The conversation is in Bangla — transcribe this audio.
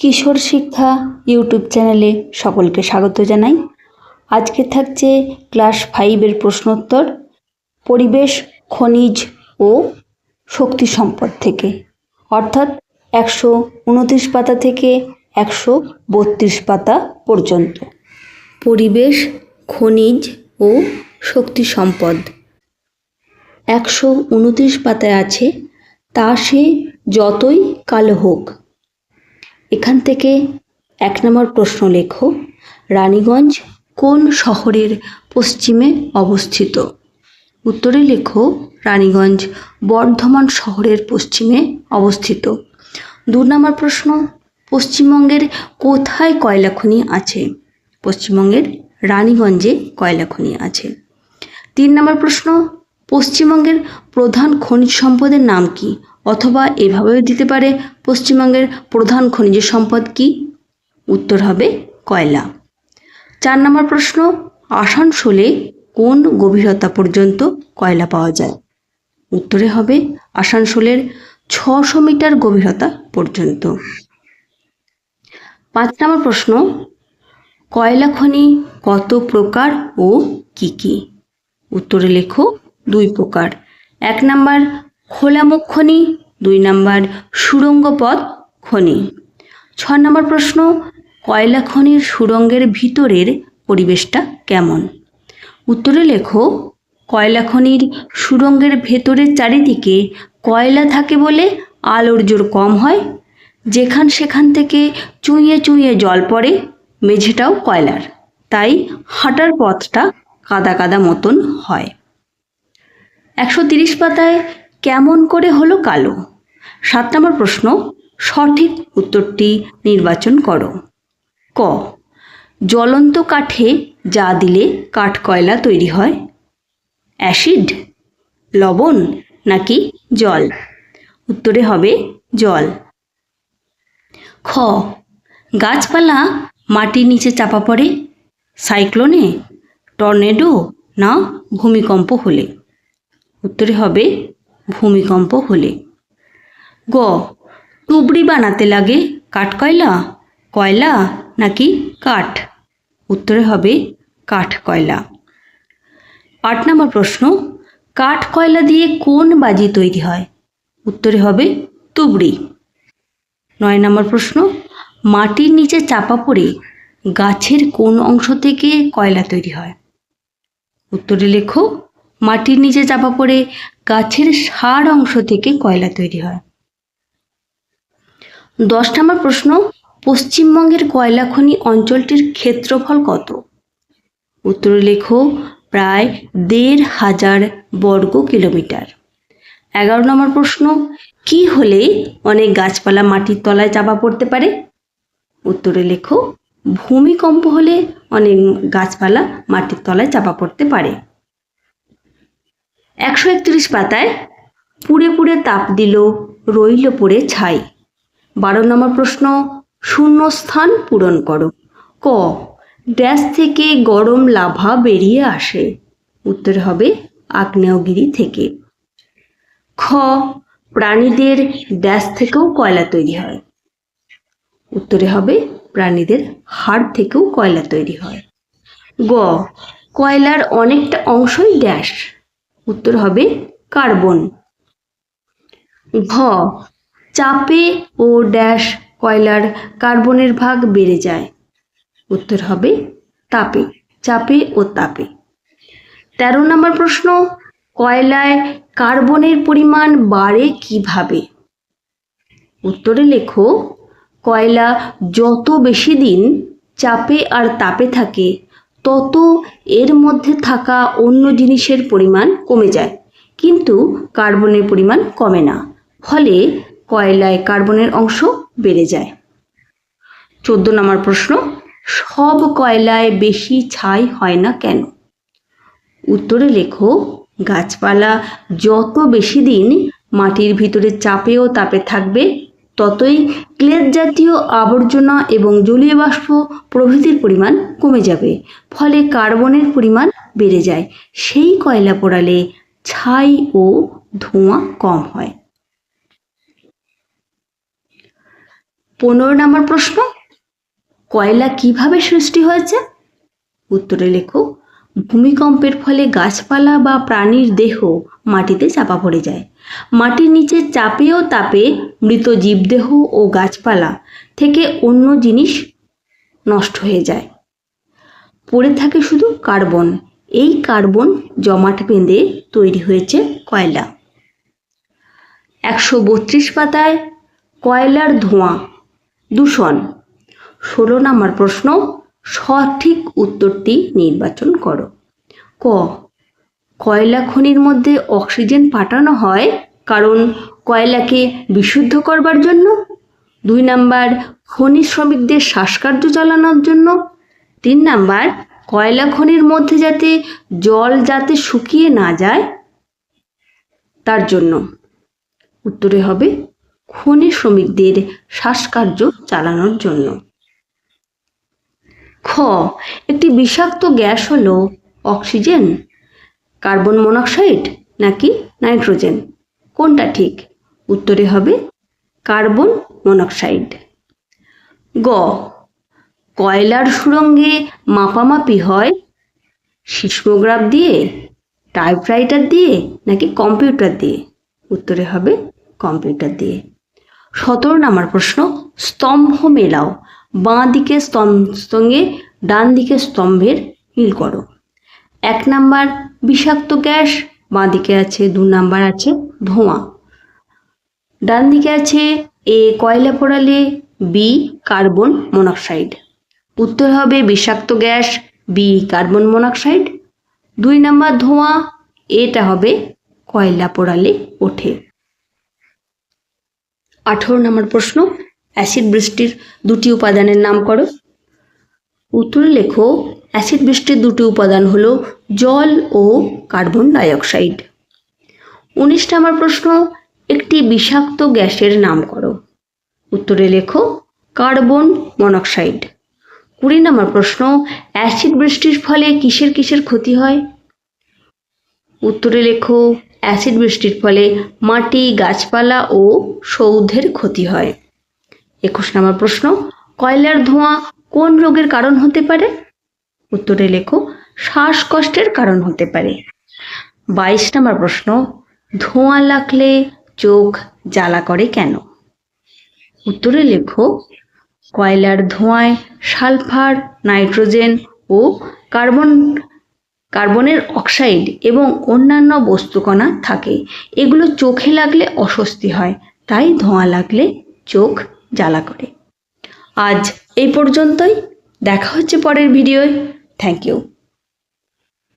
কিশোর শিক্ষা ইউটিউব চ্যানেলে সকলকে স্বাগত জানাই। আজকে থাকছে ক্লাস ফাইভের প্রশ্নোত্তর, পরিবেশ, খনিজ ও শক্তি সম্পদ থেকে। অর্থাৎ একশো উনত্রিশ পাতা থেকে একশো বত্রিশ পাতা পর্যন্ত। পরিবেশ, খনিজ ও শক্তি সম্পদ। একশো উনত্রিশ পাতায় আছে, তা সে যতই কালো হোক এখান থেকে এক নম্বর প্রশ্ন লেখো, রানীগঞ্জ কোন শহরের পশ্চিমে অবস্থিত? উত্তরে লেখো, রানীগঞ্জ বর্ধমান শহরের পশ্চিমে অবস্থিত। দু নম্বর প্রশ্ন, পশ্চিমবঙ্গের কোথায় কয়লা খনি আছে? পশ্চিমবঙ্গের রানীগঞ্জে কয়লা খনি আছে। তিন নম্বর প্রশ্ন, পশ্চিমবঙ্গের প্রধান খনিজ সম্পদের নাম কি? অথবা এভাবেও দিতে পারে, পশ্চিমবঙ্গের প্রধান খনিজ সম্পদ কি? উত্তর হবে কয়লা। চার নম্বর প্রশ্ন, আসানসোলে কোন গভীরতা পর্যন্ত কয়লা পাওয়া যায়? উত্তরে হবে আসানসোলের ছশো মিটার গভীরতা পর্যন্ত। পাঁচ নম্বর প্রশ্ন, কয়লা খনি কত প্রকার ও কি কি? উত্তরে লেখো, দুই প্রকার। এক নাম্বার খোলামুখ খনি, দুই নাম্বার সুড়ঙ্গ পথ খনি। ছ নম্বর প্রশ্ন, কয়লা খনির সুড়ঙ্গের ভিতরের পরিবেশটা কেমন? উত্তরে লেখো, কয়লা খনির সুড়ঙ্গের ভেতরের চারিদিকে কয়লা থাকে বলে আলোর জোর কম হয়। যেখান সেখান থেকে চুঁইয়ে চুঁইয়ে জল পড়ে, মেঝেটাও কয়লার। তাই হাঁটার পথটা কাদা কাদা মতন হয়। একশো তিরিশ পাতায় কেমন করে হলো কালো? সাত নম্বর প্রশ্ন, সঠিক উত্তরটি নির্বাচন করো। ক, জ্বলন্ত কাঠে যা দিলে কাঠ কয়লা তৈরি হয়? অ্যাসিড, লবণ নাকি জল? উত্তরে হবে জল। খ, গাছপালা মাটির নিচে চাপা পড়ে? সাইক্লোনে, টর্নেডো না ভূমিকম্প হলে? উত্তরে হবে ভূমিকম্প হলে। গ, টুবড়ি বানাতে লাগে কাঠ কয়লা কয়লা নাকি কাঠ? উত্তরে হবে কাঠ কয়লা। আট নম্বর প্রশ্ন, কাঠ কয়লা দিয়ে কোন বাজি তৈরি হয়? উত্তরে হবে তুবড়ি নয় নম্বর প্রশ্ন, মাটির নিচে চাপা পড়ে গাছের কোন অংশ থেকে কয়লা তৈরি হয়? উত্তরে লেখো, মাটির নিচে চাপা পড়ে গাছের সার অংশ থেকে কয়লা তৈরি হয়? দশ নম্বর প্রশ্ন, পশ্চিমবঙ্গের কয়লা খনি অঞ্চলটির ক্ষেত্রফল কত? উত্তরে লেখো, প্রায় দেড় হাজার বর্গ কিলোমিটার। এগারো নম্বর প্রশ্ন, কি হলে অনেক গাছপালা মাটির তলায় চাপা পড়তে পারে? উত্তরে লেখো, ভূমিকম্প হলে অনেক গাছপালা মাটির তলায় চাপা পড়তে পারে। একশো একত্রিশ পাতায় পুড়ে পুড়ে তাপ দিল, রইল পড়ে ছাই। বারো নম্বর প্রশ্ন শূন্য স্থান পূরণ করো। ক, ড্যাশ থেকে গরম লাভা বেরিয়ে আসে। উত্তর হবে আগ্নেয়গিরি থেকে। খ, প্রাণীদের ড্যাশ থেকেও কয়লা তৈরি হয়। উত্তরে হবে প্রাণীদের হাড় থেকেও কয়লা তৈরি হয়। গ, কয়লার অনেকটা অংশই ড্যাশ। উত্তর হবে কার্বন। ঘ, চাপে ও ড্যাশ কয়লার কার্বনের ভাগ বেড়ে যায়। উত্তর হবে তাপে, চাপে ও তাপে। তেরো নম্বর প্রশ্ন, কয়লায় কার্বনের পরিমাণ বাড়ে কীভাবে? উত্তরে লেখো, কয়লা যত বেশি দিন চাপে আর তাপে থাকে তত এর মধ্যে থাকা অন্য জিনিসের পরিমাণ কমে যায়। কিন্তু কার্বনের পরিমাণ কমে না। ফলে কয়লায় কার্বনের অংশ বেড়ে যায়। চোদ্দ নম্বর প্রশ্ন, সব কয়লায় বেশি ছাই হয় না কেন? উত্তরে লেখো, গাছপালা যত বেশি দিন মাটির ভিতরে চাপে ও তাপে থাকবে ততই ক্লেদ জাতীয় আবর্জনা এবং জলীয় বাষ্প প্রভৃতির পরিমাণ কমে যাবে, ফলে কার্বনের পরিমাণ বেড়ে যায়। সেই কয়লা পোড়ালে ছাই ও ধোঁয়া কম হয়। পনেরো নম্বর প্রশ্ন, কয়লা কীভাবে সৃষ্টি হয়েছে? উত্তরে লেখো ভূমিকম্পের ফলে গাছপালা বা প্রাণীর দেহ মাটিতে চাপা পড়ে যায়। মাটির নিচে চাপেও তাপে মৃত জীবদেহ ও গাছপালা থেকে অন্য জিনিস নষ্ট হয়ে যায়। পড়ে থাকে শুধু কার্বন। এই কার্বন জমাট বেঁধে তৈরি হয়েছে কয়লা। একশো বত্রিশ পাতায় কয়লার ধোঁয়া। দূষণ। ষোলো নম্বর প্রশ্ন সঠিক উত্তরটি নির্বাচন করো। ক, কয়লা খনির মধ্যে অক্সিজেন পাঠানো হয় কারণ কয়লাকে বিশুদ্ধ করবার জন্য। দুই নাম্বার খনি শ্রমিকদের শ্বাসকার্য চালানোর জন্য। তিন নাম্বার, কয়লা খনির মধ্যে যাতে জল যাতে শুকিয়ে না যায় তার জন্য। উত্তরে হবে খনি শ্রমিকদের শ্বাসকার্য চালানোর জন্য। খ, একটি বিষাক্ত গ্যাস হলো অক্সিজেন, কার্বন মনোক্সাইড নাকি নাইট্রোজেন? কোনটা ঠিক? উত্তরে হবে কার্বন মনোক্সাইড। গ, কয়লার সুরঙ্গে মাপামাপি হয় সিসমোগ্রাফ দিয়ে, টাইপরাইটার দিয়ে নাকি কম্পিউটার দিয়ে? উত্তরে হবে কম্পিউটার দিয়ে। সতেরো নম্বর প্রশ্ন, স্তম্ভ মেলাও বাঁ দিকে স্তম্ভ সঙ্গে ডান দিকে স্তম্ভের মিল করো। এক নাম্বার বিষাক্ত গ্যাস, বাঁ দিকে আছে দু নাম্বার আছে ধোঁয়া। ডান দিকে আছে এ কয়লা পোড়ালে বি কার্বন মনোক্সাইড। উত্তর হবে বিষাক্ত গ্যাস, বি কার্বন মনোক্সাইড। দুই নাম্বার ধোঁয়া, এটা হবে কয়লা পোড়ালে ওঠে। আঠেরো নম্বর প্রশ্ন। অ্যাসিড বৃষ্টির দুটি উপাদানের নাম করো। উত্তরে লেখো, অ্যাসিড বৃষ্টির দুটি উপাদান হলো জল ও কার্বন ডাইঅক্সাইড। উনিশ নম্বর প্রশ্ন, একটি বিষাক্ত গ্যাসের নাম করো। উত্তরে লেখো, কার্বন মনোক্সাইড। কুড়ি নম্বর প্রশ্ন, অ্যাসিড বৃষ্টির ফলে কিসের কিসের ক্ষতি হয়? উত্তরে লেখো, অ্যাসিড বৃষ্টির ফলে মাটি, গাছপালা ও সৌধের ক্ষতি হয়। একুশ নম্বর প্রশ্ন, কয়লার ধোঁয়া কোন রোগের কারণ হতে পারে? উত্তরে লেখো, শ্বাসকষ্টের কারণ হতে পারে। বাইশ নম্বর প্রশ্ন, ধোঁয়া লাগলে চোখ জ্বালা করে কেন? উত্তরে লেখো, কয়লার ধোঁয়ায় সালফার, নাইট্রোজেন ও কার্বন, কার্বনের অক্সাইড এবং অন্যান্য বস্তুকণা থাকে। এগুলো চোখে লাগলে অস্বস্তি হয়, তাই ধোঁয়া লাগলে চোখ জ্বালা করে। আজ এই পর্যন্তই। দেখা হচ্ছে পরের ভিডিওয়। Thank you